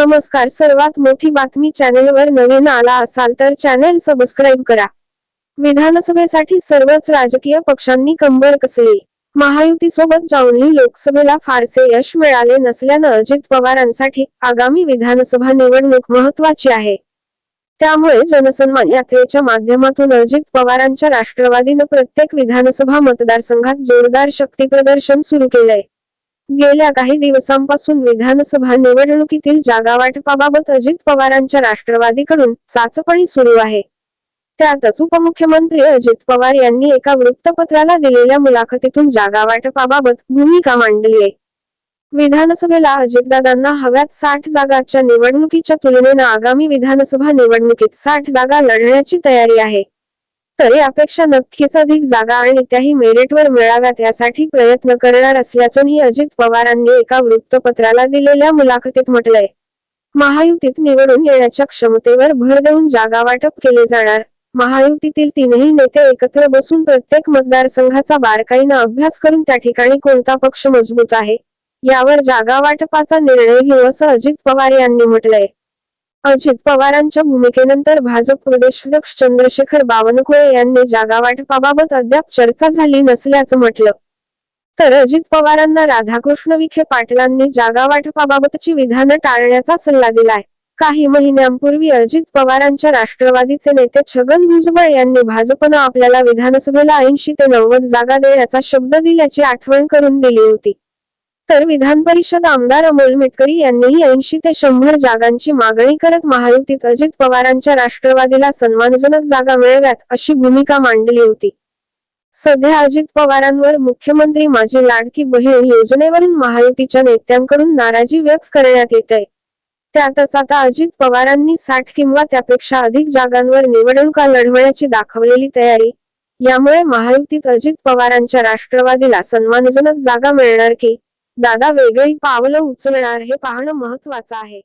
नमस्कार. सर्वात मोठी बातमी चॅनेलवर नवीन आला असाल तर चॅनेल सबस्क्राईब करा. विधानसभेसाठी सर्वच राजकीय पक्षांनी कंबर कसली. महायुतीसोबत जाऊनही लोकसभेला फारसे यश मिळाले नसल्यानं अजित पवारांसाठी आगामी विधानसभा निवडणूक महत्वाची आहे. त्यामुळे जनसन्मान यात्रेच्या माध्यमातून अजित पवारांच्या राष्ट्रवादीनं प्रत्येक विधानसभा मतदारसंघात जोरदार शक्ती प्रदर्शन सुरू केलंय. गेल्या काही दिवसांपासून विधानसभा निवडणुकीतील जागावाटपाबाबत अजित पवारांच्या राष्ट्रवादीकडून चाचपणी सुरू आहे. त्यातच उपमुख्यमंत्री अजित पवार यांनी एका वृत्तपत्राला दिलेल्या मुलाखतीतून जागावाटपाबाबत भूमिका मांडली आहे. विधानसभेला अजितदादांना हव्यात साठ जागाच्या निवडणुकीच्या तुलनेनं आगामी विधानसभा निवडणुकीत साठ जागा लढण्याची तयारी आहे. तर यापेक्षा नक्कीच अधिक जागा आणि त्याही मेरिटवर मिळाव्यात यासाठी प्रयत्न करणार असल्याचंही अजित पवारांनी एका वृत्तपत्राला दिलेल्या मुलाखतीत म्हटलंय. महायुतीत निवडून येण्याच्या क्षमतेवर भर देऊन जागा वाटप केले जाणार. महायुतीतील तीनही नेते एकत्र बसून प्रत्येक मतदारसंघाचा बारकाईनं अभ्यास करून त्या ठिकाणी कोणता पक्ष मजबूत आहे? यावर जागा वाटपाचा निर्णय घेऊ असं अजित पवार यांनी म्हटलंय. अजित पवारांच्या भूमिकेनंतर भाजप प्रदेशाध्यक्ष चंद्रशेखर बावनकुळे यांनी जागा वाटपाबाबत अद्याप चर्चा झाली नसल्याचं म्हटलं. तर अजित पवारांना राधाकृष्ण विखे पाटलांनी जागा वाटपाबाबतची विधानं टाळण्याचा सल्ला दिलाय. काही महिन्यांपूर्वी अजित पवारांच्या राष्ट्रवादीचे नेते छगन भुजबळ यांनी भाजपनं आपल्याला विधानसभेला ऐंशी ते नव्वद जागा देण्याचा शब्द दिल्याची आठवण करून दिली होती. तर विधान परिषद आमदार अमोल मिटकरी यांनीही ऐंशी ते शंभर जागांची मागणी करत महायुतीत अजित पवारांच्या राष्ट्रवादीला सन्मानजनक जागा मिळव्यात अशी भूमिका मांडली होती. सध्या अजित पवारांवर मुख्यमंत्री माझी लाडकी बहीण योजनेवरून महायुतीच्या नेत्यांकडून नाराजी व्यक्त करण्यात येत आहे त्यातच आता अजित पवारांनी साठ किंवा त्यापेक्षा अधिक जागांवर निवडणुका लढवण्याची दाखवलेली तयारी यामुळे महायुतीत अजित पवारांच्या राष्ट्रवादीला सन्मानजनक जागा मिळणार की दादा वेगळी पावलं उचलणार हे पाहणं महत्वाचं आहे.